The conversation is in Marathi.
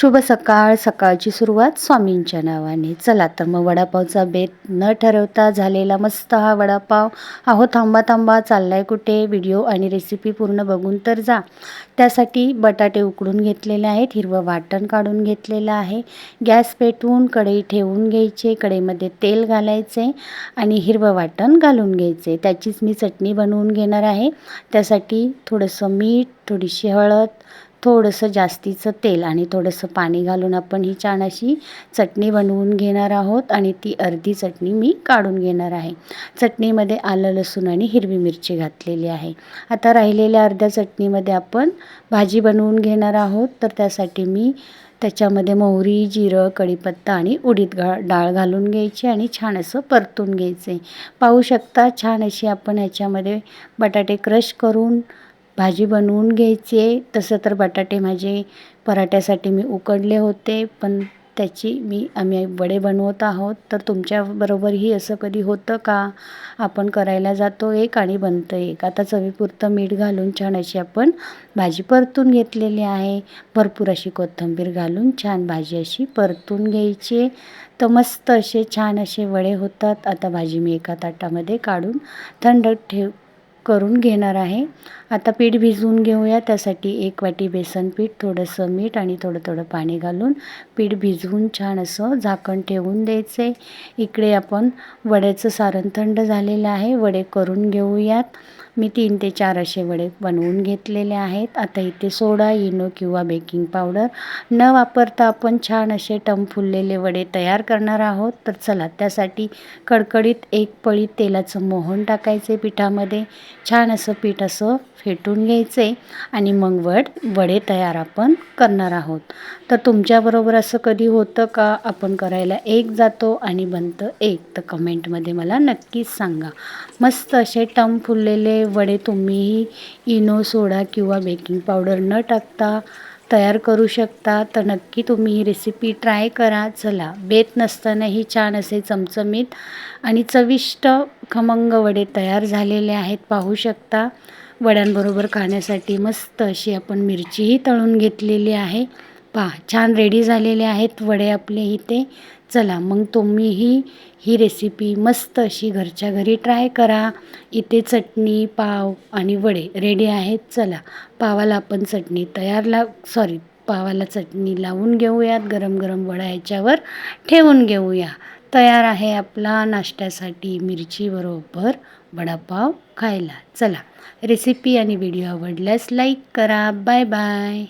शुभ सकाळ. सकाळची सुरुवात स्वामींच्या नावाने. चला तर मग वडापावचा बेत न ठरवता झालेला मस्त हा वडापाव. अहो थांबा थांबा चाललाय कुठे? व्हिडिओ आणि रेसिपी पूर्ण बघून तर जा. त्यासाठी बटाटे उकडून घेतलेले आहेत हिरवं वाटण काढून घेतलेलं आहे. गॅस पेटवून कढई ठेवून घ्यायचे कढईमध्ये तेल घालायचे आणि हिरवं वाटण घालून घ्यायचे. त्याचीच मी चटणी बनवून घेणार आहे. त्यासाठी थोडंसं मीठ थोडीशी हळद थोडंसं जास्तीचं तेल आणि थोडंसं पाणी घालून आपण ही छान अशी चटणी बनवून घेणार आहोत आणि ती अर्धी चटणी मी काढून घेणार आहे. चटणीमध्ये आलं लसूण आणि हिरवी मिरची घातलेली आहे. आता राहिलेल्या अर्ध्या चटणीमध्ये आपण भाजी बनवून घेणार आहोत. तर त्यासाठी मी त्याच्यामध्ये मोहरी जिरं कढीपत्ता आणि उडीद घा डाळ घालून घ्यायची आणि छान असं परतून घ्यायचे. पाहू शकता छान अशी आपण ह्याच्यामध्ये बटाटे क्रश करून भाजी बनवून घ्यायची आहे. तसं तर बटाटे माझे पराठ्यासाठी मी उकडले होते पण त्याची मी आम्ही वडे बनवत आहोत. तर तुमच्याबरोबरही असं कधी होतं का? आपण करायला जातो एक आणि बनतं एक. आता चवीपुरतं मीठ घालून छान अशी आपण भाजी परतून घेतलेली आहे. भरपूर अशी कोथिंबीर घालून छान भाजी अशी परतून घ्यायची तर मस्त असे छान असे वडे होतात. आता भाजी मी एका ताटामध्ये काढून थंड ठेव करून घेणार आहे. आता पीठ भिजवून घेऊया. त्यासाठी एक वाटी बेसन पीठ थोडंसं मीठ आणि थोडं थोडं पाणी घालून पीठ भिजवून छान असं झाकण ठेवून द्यायचे. इकडे आपण वड्याचं सारण थंड झालेलं आहे. वडे करून घेऊयात. मी तीन ते चार असे वडे बनवून घेतलेले आहेत. आता इथे सोडा इनो किंवा बेकिंग पावडर न वापरता आपण छान असे टम फुललेले वडे तयार करणार आहोत. तर चला त्यासाठी कडकडीत एक पळी तेलाचं मोहन टाकायचे पिठामध्ये. छान असं पीठ असं फेटून घ्यायचे आणि मग वड वडे तयार आपण करणार आहोत. तर तुमच्याबरोबर असं कधी होतं का? आपण करायला एक जातो आणि बनतं एक. तर कमेंटमध्ये मला नक्कीच सांगा. मस्त असे टम फुललेले वडे तुम्हीही इनो सोडा किंवा बेकिंग पावडर न टाकता तयार करू शकता. तर नक्की तुम्ही ही रेसिपी ट्राय करा. चला बेत नसतानाही छान असे चमचमीत आणि चविष्ट खमंग वडे तयार झालेले आहेत. पाहू शकता वड्यांबरोबर खाण्यासाठी मस्त अशी आपण मिरचीही तळून घेतलेली आहे. पहा छान रेडी झालेले आहेत वडे आपले इथे. चला मग तुम्हीही ही रेसिपी मस्त अशी घरच्या घरी ट्राय करा. इथे चटणी पाव आणि वडे रेडी आहेत. चला पावाला आपण चटणी तयार ला सॉरी पावाला चटणी लावून घेऊयात. गरम गरम वडा ह्याच्यावर ठेवून घेऊया. तयार आहे आपला नाश्त्यासाठी मिरचीबरोबर वडापाव खायला. चला रेसिपी आणि व्हिडिओ आवडल्यास लाईक करा. Bye bye